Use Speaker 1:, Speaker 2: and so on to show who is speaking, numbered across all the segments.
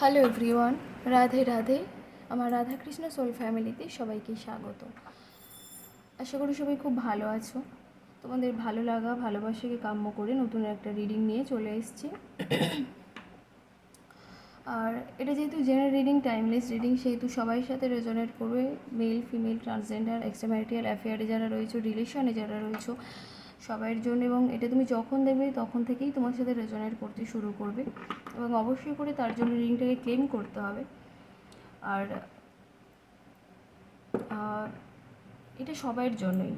Speaker 1: Hello everyone Radhe Radhe আমার Radhakrishna soul ফ্যামিলিতে সবাইকে স্বাগত। আশা করি সবাই খুব ভালো আছো। তোমাদের ভালো লাগা, ভালোবাসাকে কাম্য করে নতুন একটা রিডিং নিয়ে চলে এসেছি। আর এটা যেহেতু জেনারেল রিডিং টাইমলেস রিডিং সেহেতু সবাই সাথে রেজোনেট করবে মেল ফিমেল ট্রান্সজেন্ডার এক্সট্রাম্যারিটাল অ্যাফেয়ারে যারা রয়েছে রিলেশনে যারা রয়েছে সবাইয়ের জন্য এবং এটা তুমি যখন দেখবে তখন থেকেই তোমার সাথে রেজনেট করতে শুরু করবে এবং অবশ্যই করে তার জন্য রিংটাকে ক্লেম করতে হবে। আর এটা সবাইয়ের জন্যই।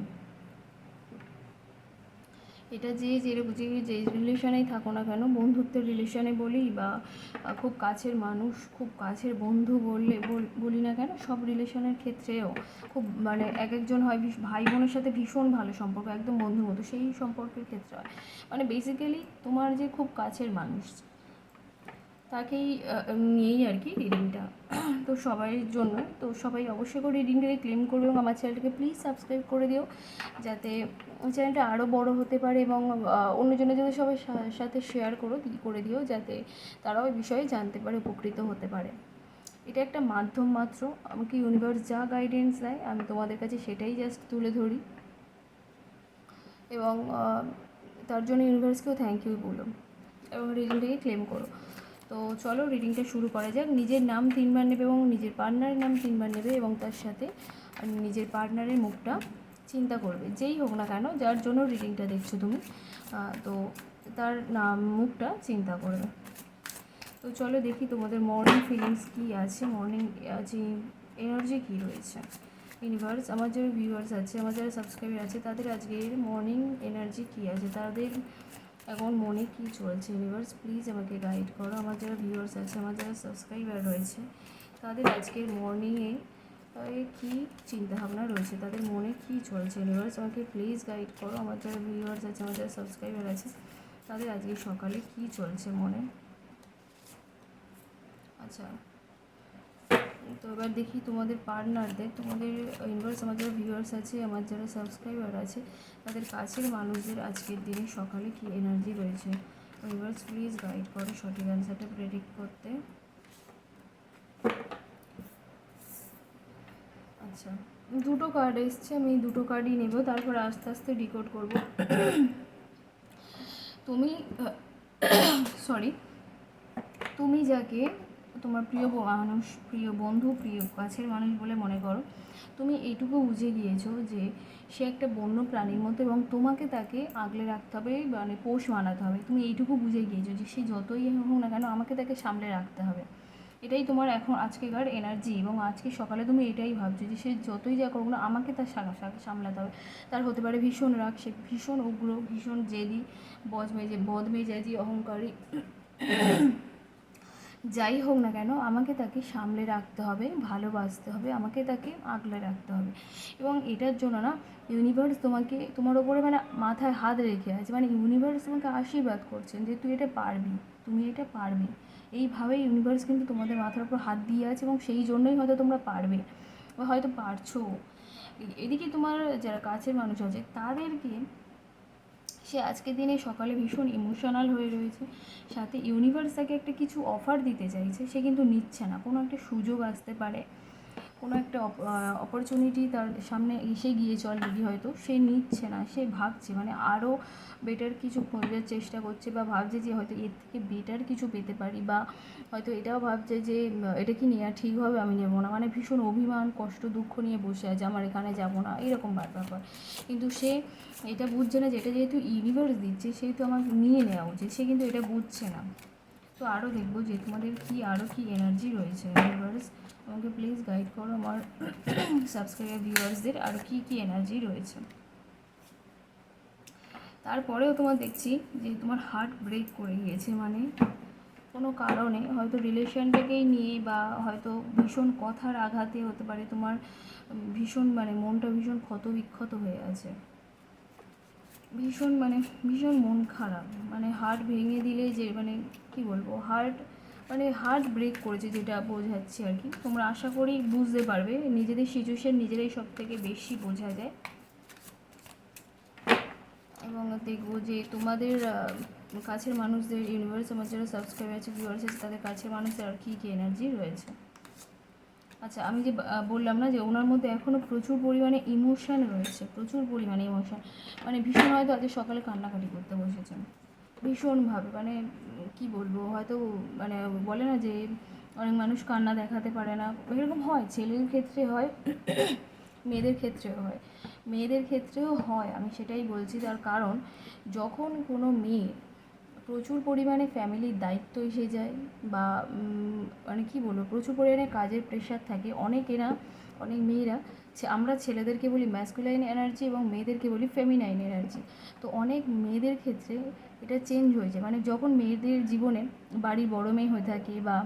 Speaker 1: এটা যে যে যে যে রিলেশনেই থাকো না কেন, বন্ধুত্বের রিলেশনে বলি বা খুব কাছের মানুষ, খুব কাছের বন্ধু বললে, বল- না কেন, সব রিলেশনের ক্ষেত্রেও খুব মানে এক একজন হয় ভাই বোনের সাথে ভীষণ ভালো সম্পর্ক, একদম বন্ধুর মতো, সেই সম্পর্কের ক্ষেত্রে হয়। মানে বেসিক্যালি তোমার যে খুব কাছের মানুষ তাকেই নিয়েই আর কি রিডিংটা তো সবাই জন্য, তো সবাই অবশ্যই করে রিডিংটাকে ক্লেম করবে এবং আমার চ্যানেলটাকে প্লিজ সাবস্ক্রাইব করে দিও, যাতে চ্যানেলটা আরও বড় হতে পারে এবং অন্যজনের যদি সবাই সাথে শেয়ার করো করে দিও, যাতে তারাও এই বিষয়ে জানতে পারে, উপকৃত হতে পারে। এটা একটা মাধ্যম মাত্র, আমাকে ইউনিভার্স যা গাইডেন্স দেয়, আমি তোমাদের কাছে সেটাই জাস্ট তুলে ধরি। এবং তার জন্য ইউনিভার্সকেও থ্যাংক ইউ বলো, এবং রিডিংটাকে ক্লেম করো। তো চলো রিডিংটা শুরু করা যাক। নিজের নাম তিনবার নেবে এবং নিজের পার্টনারের নাম তিনবার নেবে এবং তার সাথে নিজের পার্টনারের মুখটা চিন্তা করবে। যেই হোক না কেন, যার জন্য রিডিংটা দেখছ তুমি তো তার নাম, মুখটা চিন্তা করবে। তো চলো দেখি তোমাদের মর্নিং ফিলিংস কী আছে মর্নিং যে এনার্জি কী রয়েছে। ইউনিভার্স আমার যারা ভিউয়ার্স আছে, আমার যারা সাবস্ক্রাইবার আছে, তাদের আজকের মর্নিং এনার্জি কী আছে? তাদের এখন মনে কী চলছে ইউনিভার্স প্লিজ আমাকে গাইড করো। আমার যারা ভিউয়ার্স আছে, আমার যারা সাবস্ক্রাইবার রয়েছে, তাদের আজকের মর্নিংয়ে কী চিন্তাভাবনা রয়েছে? তাদের মনে কী চলছে ইউনিভার্স আমাকে প্লিজ গাইড করো। আমার যারা ভিউয়ার্স আছে, আমার যারা সাবস্ক্রাইবার আছে, তাদের আজকে সকালে কী চলছে মনে? আচ্ছা। তো এবার দেখি তোমাদের পার্টনারদের তোমাদের ইউনিভার্স আমার যারা ভিউয়ার্স আছে, আমার যারা সাবস্ক্রাইবার আছে, তাদের কাছের মানুষদের আজকের দিনে সকালে কি এনার্জি রয়েছে? ইউনিভার্স প্লিজ গাইড করো, সঠিক অ্যান্সারটা প্রেডিক্ট করতে। আচ্ছা দুটো কার্ড এসছে, আমি দুটো কার্ডই নেব, তারপর আস্তে আস্তে ডিকোড করব। তুমি সরি তুমি যাকে তোমার প্রিয় মানুষ, প্রিয় বন্ধু, প্রিয় কাছের মানুষ বলে মনে করো, তুমি এইটুকু বুঝে গিয়েছো যে সে একটা বন্য প্রাণীর মতো এবং তোমাকে তাকে আগলে রাখতে হবে মানে পোষ মানাতে হবে। তুমি এইটুকু বুঝে গিয়েছো যে সে যতই হোক না কেন আমাকে তাকে সামলে রাখতে হবে। এটাই তোমার এখন আজকেকার এনার্জি এবং আজকে সকালে তুমি এটাই ভাবছ যে সে যতই যা করুক না আমাকে তার সামলাতে হবে। তার হতে পারে ভীষণ রাগ, সে ভীষণ উগ্র, ভীষণ জেদি বজ মেজে বদ মেজাজি অহংকারী যাই হোক না কেন, আমাকে তাকে সামলে রাখতে হবে, ভালোবাসতে হবে, আমাকে তাকে আগলে রাখতে হবে। এবং এটার জন্য না ইউনিভার্স তোমাকে, তোমার ওপরে মানে মাথায় হাত রেখে আছে মানে ইউনিভার্স তোমাকে আশীর্বাদ করছেন যে তুই এটা পারবি, তুমি এটা পারবে। এইভাবে ইউনিভার্স কিন্তু তোমাদের মাথার উপর হাত দিয়ে আছে এবং সেই জন্যই হয়তো তোমরা পারবে, বা হয়তো পারছ। এদিকে তোমার যারা কাছের মানুষ আছে, তাদেরকে সে আজকের দিনে সকালে ভীষণ ইমোশনাল হয়ে রয়েছে। সাথে ইউনিভার্স তাকে একটা কিছু অফার দিতে চাইছে, সে কিন্তু নিচ্ছে না। কোনো একটা সুযোগ আসতে পারে। কোনো একটা অপরচুনিটি তার সামনে এসে গিয়েছে অলরেডি হয়তো। সে নিচ্ছে না, সে ভাবছে মানে আরও বেটার কিছু খোঁজার চেষ্টা করছে বা ভাবছে যে হয়তো এর থেকে বেটার কিছু পেতে পারি বা হয়তো এটাও ভাবছে যে, এটা কি নেওয়া ঠিক হবে আমি নেব না। মানে ভীষণ অভিমান, কষ্ট, দুঃখ নিয়ে বসে আছে, আমার এখানে যাব না, এরকম ব্যাপার কিন্তু সে এটা বুঝছে না যে এটা যেহেতু ইউনিভার্স দিচ্ছে, সেহেতু আমার নিয়ে নেওয়া উচিত, সে কিন্তু এটা বুঝছে না। তো আরও দেখব যে তোমাদের কি আরও কি এনার্জি রয়েছে ইউনিভার্স আমাকে প্লিজ গাইড করো আমার সাবস্ক্রাইবার ভিউয়ার্সদের আরও কী কী এনার্জি রয়েছে। তারপরেও তোমার দেখছি যে তোমার হার্ট ব্রেক করে গিয়েছে মানে কোনো কারণে হয়তো রিলেশনটাকেই নিয়ে বা হয়তো ভীষণ কথার আঘাতে হতে পারে, তোমার ভীষণ মানে মনটা ভীষণ ক্ষত বিক্ষত হয়ে আছে। ভীষণ মানে ভীষণ মন খারাপ। মানে হার্ট ভেঙে দিলে যে মানে কি বলব হার্ট মানে হার্ট ব্রেক করেছে যেটা বোঝাচ্ছি আর কি। তোমরা আশা করি বুঝতে পারবে, নিজেদের সিচুয়েশান নিজেরাই সব থেকে বেশি বোঝা যায়। এবং দেখব যে তোমাদের কাছের মানুষদের ইউনিভার্স আমার যারা সাবস্ক্রাইব আছে ভিউয়ার্স আছে, তাদের কাছের মানুষদের আর কী কী এনার্জি রয়েছে। আচ্ছা আমি যে বললাম না যে ওনার মধ্যে এখনও প্রচুর পরিমাণে ইমোশন রয়েছে, প্রচুর পরিমাণে ইমোশন মানে ভীষণ হয়তো আজকে সকালে কান্নাকাটি করতে বসেছেন। ভীষণভাবে মানে কি বলব, হয়তো মানে বলে না যে অনেক মানুষ কান্না দেখাতে পারে না। এরকম হয়, ছেলের ক্ষেত্রে হয়, মেয়েদের ক্ষেত্রেও হয়। মেয়েদের ক্ষেত্রেও হয়, আমি সেটাই বলছি। তার কারণ, যখন কোনো মেয়ে প্রচুর পরিমাণে ফ্যামিলির দায়িত্ব এসে যায় বা মানে কি বলব, প্রচুর পরিমাণে কাজের প্রেশার থাকে। অনেকেরা অনেক মেয়েরা আমরা ছেলেদেরকে বলি ম্যাসকুলাইন এনার্জি এবং মেয়েদেরকে বলি ফেমিনাইন এনার্জি তো অনেক মেয়েদের ক্ষেত্রে এটা চেঞ্জ হয়েছে। মানে যখন মেয়েদের জীবনে বাড়ির বড় মেয়ে হয়ে থাকে বা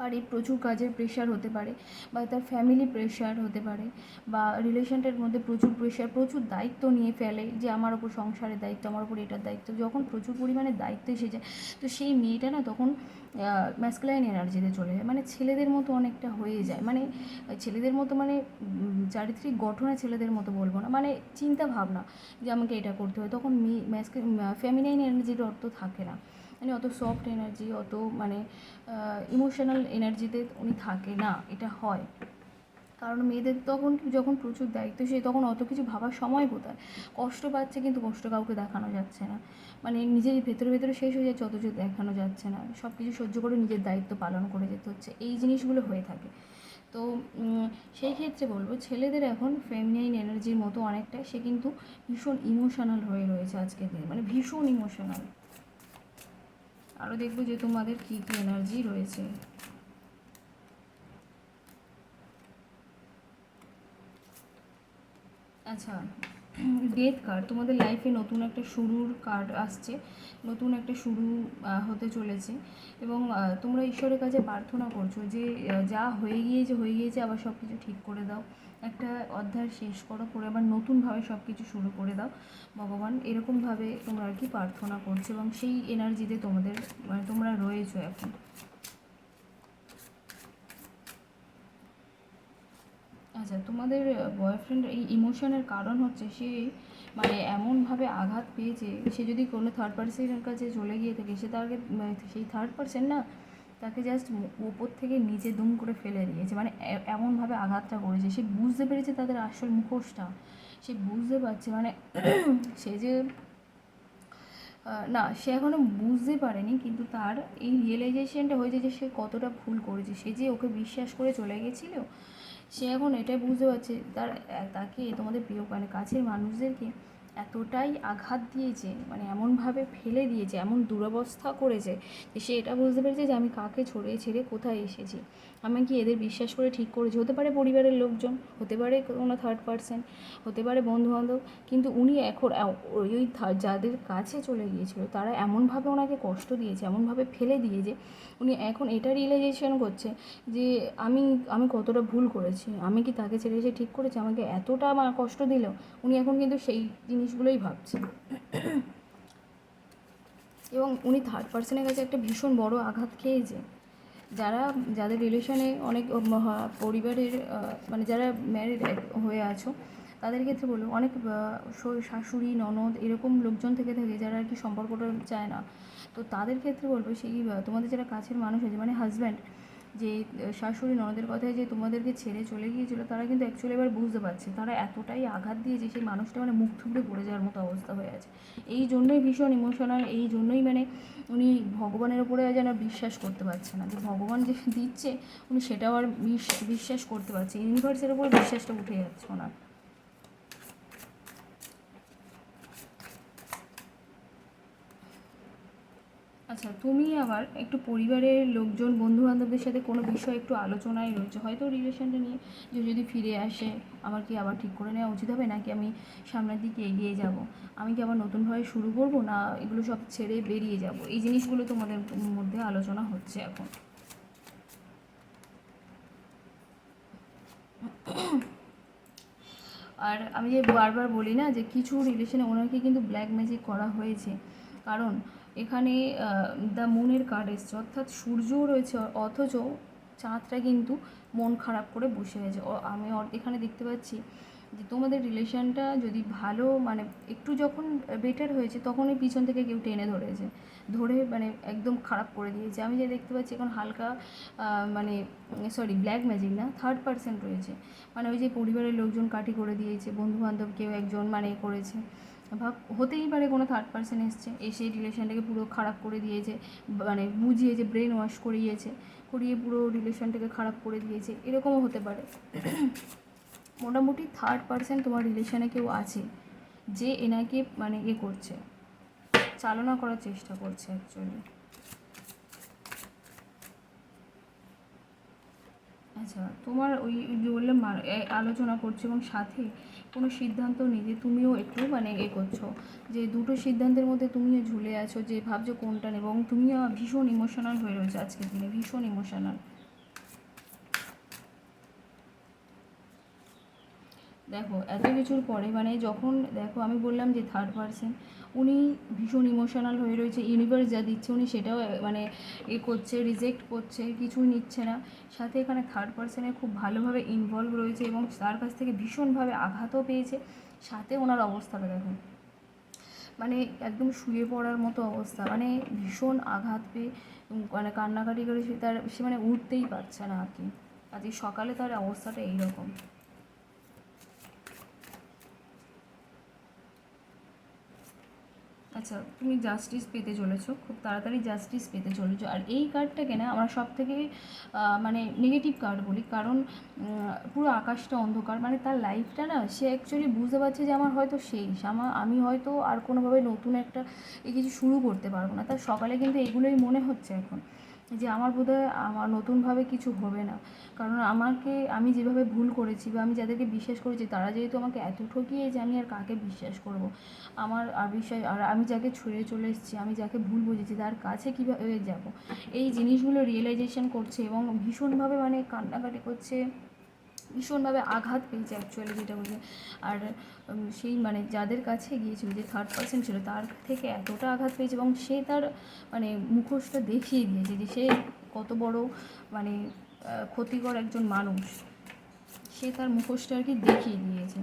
Speaker 1: বাড়ির প্রচুর কাজের প্রেশার হতে পারে বা তার ফ্যামিলি প্রেশার হতে পারে বা রিলেশনটার মধ্যে প্রচুর প্রেশার প্রচুর দায়িত্ব নিয়ে ফেলে যে আমার ওপর সংসারের দায়িত্ব, আমার ওপর এটার দায়িত্ব। যখন প্রচুর পরিমাণে দায়িত্ব এসে যায়, তো সেই মেয়েটা না তখন ম্যাসকুলাইন এনার্জিতে চলে যায়। মানে ছেলেদের মতো অনেকটা হয়ে যায়। মানে ছেলেদের মতো মানে চারিত্রিক গঠনে ছেলেদের মতো বলব না। মানে চিন্তা ভাবনা যে আমাকে এটা করতে হবে তখন ফ্যামিনাইন এনার্জির অর্থ থাকে না। মানে অত সফট এনার্জি অত মানে ইমোশনাল এনার্জিতে উনি থাকে না, এটা হয়। কারণ মেয়েদের তখন যখন প্রচুর দায়িত্ব, সে তখন অত কিছু ভাবার সময় কোথায়? কষ্ট পাচ্ছে কিন্তু কষ্ট কাউকে দেখানো যাচ্ছে না। মানে নিজের ভেতরে ভেতরে শেষ হয়ে যাচ্ছে অথচ দেখানো যাচ্ছে না। সব কিছু সহ্য করে নিজের দায়িত্ব পালন করে যেতে হচ্ছে। এই জিনিসগুলো হয়ে থাকে। তো সেই ক্ষেত্রে বলব, ছেলেদের এখন ফেমিনাইন এনার্জির মতো অনেকটা সে কিন্তু ভীষণ ইমোশনাল হয়ে রয়েছে আজকের দিনে। মানে ভীষণ ইমোশনাল আরও দেখব যে তোমাদের কি কি এনার্জি রয়েছে। আচ্ছা ডেথ কার্ড তোমাদের লাইফে নতুন একটা শুরুর কার্ড আসছে। নতুন একটা শুরু হতে চলেছে। এবং তোমরা ঈশ্বরের কাছে প্রার্থনা করছ যে যা হয়ে গিয়েছে হয়ে গিয়েছে, আবার সব কিছু ঠিক করে দাও। একটা অধ্যায় শেষ করো, করে আবার নতুনভাবে সব কিছু শুরু করে দাও। ভগবান, এরকমভাবে তোমরা আর কি প্রার্থনা করছ এবং সেই এনার্জিতে তোমাদের মানে তোমরা রয়েছো এখন। আচ্ছা তোমাদের বয়ফ্রেন্ড এই ইমোশনের কারণ হচ্ছে সে মানে এমনভাবে আঘাত পেয়েছে, সে যদি কোনো থার্ড পার্সনের কাছে চলে গিয়ে থাকে, সে তাকে মানে সেই থার্ড পার্সন না, তাকে জাস্ট ওপর থেকে নিচে দুম করে ফেলে দিয়েছে। মানে এমনভাবে আঘাতটা করেছে। সে বুঝতে পেরেছে তাদের আসল মুখোশটা। সে বুঝতে পারছে মানে সে যে না, সে এখনও বুঝতে পারেনি, কিন্তু তার এই রিয়েলাইজেশনটা হয়েছে যে সে কতটা ভুল করেছে। সে যে ওকে বিশ্বাস করে চলে গেছিল সে এখন এটাই বুঝতে পারছে তার তাকে তোমাদের প্রিয় মানে কাছের মানুষদেরকে এতটাই আঘাত দিয়েছে মানে এমনভাবে ফেলে দিয়েছে, এমন দুরবস্থা করেছে যে সে এটা বুঝতে পেরেছে যে আমি কাকে ছড়িয়ে ছেড়ে কোথায় এসেছি। আমি কি এদের বিশ্বাস করে ঠিক করেছি? হতে পারে পরিবারের লোকজন, হতে পারে কোনো থার্ড পার্সন হতে পারে বন্ধুবান্ধব, কিন্তু উনি এখন ওই যাদের কাছে চলে গিয়েছিল, তারা এমনভাবে ওনাকে কষ্ট দিয়েছে, এমনভাবে ফেলে দিয়েছে, উনি এখন এটা রিয়েলাইজেশন করছে যে আমি আমি কতটা ভুল করেছি, আমি কি তাকে ছেড়ে এসে ঠিক করেছি? আমাকে এতটা আমার কষ্ট দিল, উনি এখন কিন্তু সেই জিনিসগুলোই ভাবছেন এবং উনি থার্ড পার্সনের কাছে একটা ভীষণ বড় আঘাত খেয়েছে। যারা, যাদের রিলেশনে অনেক পরিবারের মানে যারা ম্যারিড হয়ে আছো, তাদের ক্ষেত্রে বলব, অনেক শাশুড়ি, ননদ এরকম লোকজন থেকে থাকে যারা আর কি সম্পর্কটা চায় না। তো তাদের ক্ষেত্রে বলব সেই তোমাদের যারা কাছের মানুষ আছে মানে হাজব্যান্ড যে শাশুড়ি ননদের কথায় যে তোমাদেরকে ছেড়ে চলে গিয়েছিল, তারা কিন্তু অ্যাকচুয়ালি এবার বুঝতে পারছে। তারা এতটাই আঘাত দিয়েছে, সেই মানুষটা মানে মুখ থুবড়ে পড়ে যাওয়ার মতো অবস্থা হয়ে আছে। এই জন্যই ভীষণ ইমোশনাল এই জন্যই মানে উনি ভগবানের উপরে যেন বিশ্বাস করতে পারছে না। যে ভগবান যে দিচ্ছে, উনি সেটাও আর বিশ- বিশ্বাস করতে পারছে ইউনিভার্সের উপর বিশ্বাসটা উঠে যাচ্ছে ওনার। আচ্ছা তুমি আবার একটু পরিবারের লোকজন বন্ধু বান্ধবদের সাথে কোনো বিষয় একটু আলোচনায় রয়েছে? হয়তো রিলেশনটা নিয়ে যে যদি ফিরে আসে, আমার কি আবার ঠিক করে নেওয়া উচিত হবে? নাকি আমি সামনের দিকে এগিয়ে যাব? আমি কি আবার নতুনভাবে শুরু করব? না, এগুলো সব ছেড়ে বেরিয়ে যাব? এই জিনিসগুলো তোমাদের মধ্যে আলোচনা হচ্ছে এখন। আর আমি যে বারবার বলি না যে কিছু রিলেশনে ওনাকে কিন্তু ব্ল্যাক ম্যাজিক করা হয়েছে। কারণ এখানে দ্য মুনের কার্ড এসছে। অর্থাৎ সূর্যও রয়েছে, অথচ চাঁদটা কিন্তু মন খারাপ করে বসে আছে আমি এখানে দেখতে পাচ্ছি যে তোমাদের রিলেশনটা যদি ভালো মানে একটু যখন বেটার হয়েছে, তখনই পিছন থেকে কেউ টেনে ধরেছে। ধরে মানে একদম খারাপ করে দিয়েছে। আমি যে দেখতে পাচ্ছি এখন হালকা মানে সরি ব্ল্যাক ম্যাজিক না থার্ড পার্সেন্ট রয়েছে। মানে ওই যে পরিবারের লোকজন কাটি করে দিয়েছে বন্ধু বান্ধব কেউ একজন মানে করেছে। ভাব হতেই পারে কোনো থার্ড পার্সন এসছে, এসে রিলেশনটাকে পুরো খারাপ করে দিয়েছে মানে বুঝিয়েছে ব্রেন ওয়াশ করিয়েছে, করিয়ে পুরো রিলেশনটাকে খারাপ করে দিয়েছে, এরকমও হতে পারে। মোটামুটি থার্ড পার্সন তোমার রিলেশনে কেউ আছে, যে এনাকে মানে ইয়ে করছে, চালনা করার চেষ্টা করছে অ্যাকচুয়ালি আচ্ছা তোমার ওই মা- আলোচনা করছে এবং সাথে কোনো সিদ্ধান্ত যে তুমিও একটু মানে এ করছ। যে দুটো সিদ্ধান্তের মধ্যে তুমিও ঝুলে আছো, যে ভাবছ কোনটা নেব এবং তুমিও ভীষণ ইমোশনাল হয়ে রয়েছে আজকের দিনে, ভীষণ ইমোশনাল দেখো, এত কিছুর পরে মানে যখন, দেখো আমি বললাম যে থার্ড পার্সন উনি ভীষণ ইমোশনাল হয়ে রয়েছে ইউনিভার্স যা দিচ্ছে উনি সেটাও মানে এ করছে রিজেক্ট করছে, কিছুই নিচ্ছে না। সাথে এখানে থার্ড পার্সনে খুব ভালোভাবে ইনভলভ রয়েছে এবং তার কাছ থেকে ভীষণভাবে আঘাতও পেয়েছে। সাথে ওনার অবস্থাটা দেখুন। মানে একদম শুয়ে পড়ার মতো অবস্থা মানে ভীষণ আঘাত পেয়ে মানে কান্নাকাটি করে সে তার, সে মানে উঠতেই পারছে না আর কি। আজকে সকালে তার অবস্থাটা এইরকম। আচ্ছা তুমি জাস্টিস পেতে চলেছো, খুব তাড়াতাড়ি জাস্টিস পেতে চলেছো। আর এই কার্ডটাকে না আমরা সব থেকে মানে নেগেটিভ কার্ড বলি, কারণ পুরো আকাশটা অন্ধকার। মানে তার লাইফটা না, সে অ্যাকচুয়ালি বুঝতে পারছে যে আমার হয়তো শেষ আমার, আমি হয়তো আর কোনোভাবে নতুন একটা কিছু শুরু করতে পারব না। তার সকালে কিন্তু এগুলোই মনে হচ্ছে এখন। যে আমার বোধহয় আমার নতুনভাবে কিছু হবে না। কারণ আমাকে, আমি যেভাবে ভুল করেছি বা আমি যাদেরকে বিশ্বাস করেছি, তারা যেহেতু আমাকে এত ঠকিয়েছে, আমি আর কাকে বিশ্বাস করব? আমার আর বিষয় আর আমি যাকে ছুঁড়ে চলে এসেছি, আমি যাকে ভুল বুঝেছি, তার কাছে কীভাবে যাব? এই জিনিসগুলো রিয়েলাইজেশন করছে এবং ভীষণভাবে মানে কান্নাকাটি করছে। ভীষণভাবে আঘাত পেয়েছে অ্যাকচুয়ালি যেটা বলছে আর সেই মানে যাদের কাছে গিয়েছিল, যে থার্ড পার্সন ছিল, তার থেকে এতটা আঘাত পেয়েছে এবং সে তার মানে মুখোশটা দেখিয়ে দিয়েছে যে সে কত বড় মানে ক্ষতিকর একজন মানুষ। সে তার মুখোশটা আর কি দেখিয়ে দিয়েছে।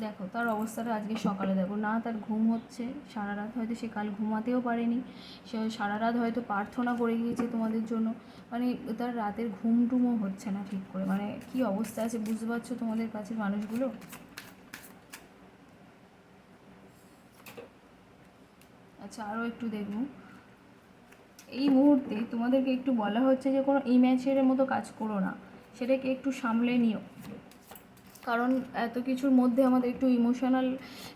Speaker 1: দেখো, তার অবস্থাটা আজকে সকালে। দেখো, না, তার ঘুম হচ্ছে। সারা রাত হয়তো সে কাল ঘুমাতেও পারেনি। সে সারা রাত হয়তো প্রার্থনা করে গিয়েছে তোমাদের জন্য। মানে তার রাতের ঘুম টুমও হচ্ছে না ঠিক করে। মানে কি অবস্থা আছে বুঝতে পারছ তোমাদের কাছের মানুষগুলো? আচ্ছা আরও একটু দেখুন এই মুহূর্তে তোমাদেরকে একটু বলা হচ্ছে যে, কোনো ইম্যাচের মতো কাজ করো না। সেটাকে একটু সামলে নিও। কারণ এত কিছুর মধ্যে আমাদের একটু ইমোশনাল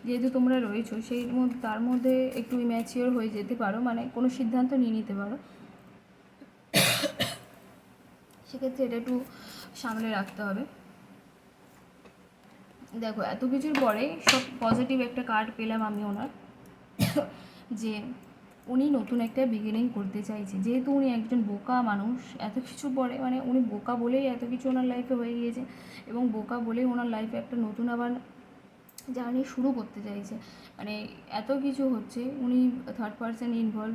Speaker 1: যেহেতু তোমরা রয়েছো, সেই তার মধ্যে একটু ইম্যাচিওর হয়ে যেতে পারো মানে কোনো সিদ্ধান্ত নিয়ে নিতে পারো। সেক্ষেত্রে এটা একটু সামলে রাখতে হবে। দেখো, এত কিছুর পরে সব পজিটিভ একটা কার্ড পেলাম আমি ওনার, যে উনি নতুন একটা বিগিনিং করতে চাইছে যেহেতু উনি একজন বোকা মানুষ, এত কিছু পরে মানে উনি বোকা বলেই এত কিছু ওনার লাইফে হয়ে গিয়েছে এবং বোকা বলেই ওনার লাইফে একটা নতুন আবার জার্নি শুরু করতে চাইছে। মানে এত কিছু হচ্ছে, উনি থার্ড পার্সন ইনভলভ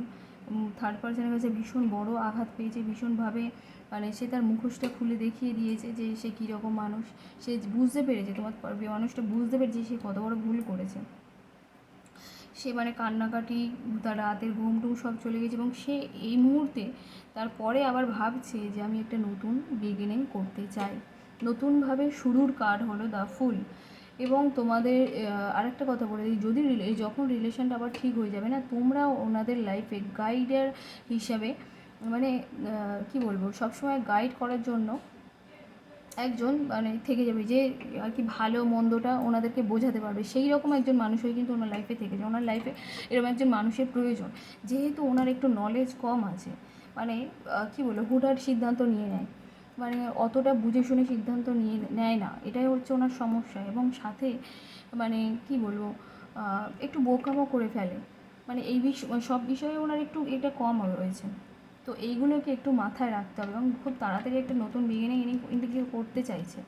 Speaker 1: থার্ড পার্সনের কাছে ভীষণ বড় আঘাত পেয়েছে, ভীষণভাবে মানে সে তার মুখোশটা খুলে দেখিয়ে দিয়েছে যে সে কীরকম মানুষ। সে বুঝতে পেরেছে, তোমার মানুষটা বুঝতে পেরেছে সে কত বড় ভুল করেছে। সে মানে কান্নাকাটি, তার রাতের ঘুম টুম সব চলে গেছে এবং সে এই মুহূর্তে তারপরে আবার ভাবছে যে আমি একটা নতুন বিগিনিং করতে চাই। নতুনভাবে শুরুর কার্ড হলো দ্য ফুল এবং তোমাদের আরেকটা কথা বলে দিই, যদি যখন রিলেশনটা আবার ঠিক হয়ে যাবে না তোমরা ওনাদের লাইফে গাইডের হিসাবে মানে কি বলব, সবসময় গাইড করার জন্য একজন মানে থেকে যাবে যে আর কি ভালো মন্দটা ওনাদেরকে বোঝাতে পারবে। সেই রকম একজন মানুষ হয়ে কিন্তু ওনার লাইফে থেকে যায়। ওনার লাইফে এরকম একজন মানুষের প্রয়োজন। যেহেতু ওনার একটু নলেজ কম আছে মানে কি বলব, হুটহাট সিদ্ধান্ত নিয়ে নেয়। মানে অতটা বুঝে শুনে সিদ্ধান্ত নিয়ে নেয় না। এটাই হচ্ছে ওনার সমস্যা। এবং সাথে মানে কি বলব একটু বোকামো করে ফেলে। মানে এই বিষয় সব বিষয়ে ওনার একটু এটা কম রয়েছে। তো এইগুলোকে একটু মাথায় রাখতে হবে এবং খুব তাড়াতাড়ি একটা নতুন বিগিনিং ইনি কিন্তু কেউ করতে চাইছে।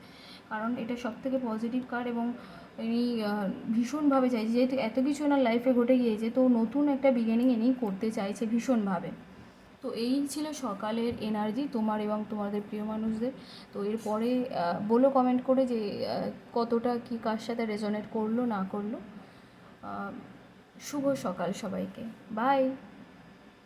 Speaker 1: কারণ এটা সব থেকে পজিটিভ কার্ড এবং ইনি ভীষণভাবে চাইছে। যেহেতু এত কিছু ওনার লাইফে ঘটে গিয়েছে, তো নতুন একটা বিগিনিং ইনি করতে চাইছে ভীষণভাবে। তো এই ছিল সকালের এনার্জি তোমার এবং তোমাদের প্রিয় মানুষদের। তো এরপরে বলো কমেন্ট করে যে কতটা কি কার সাথে রেজনেট করল, না করল। শুভ সকাল সবাইকে। বাই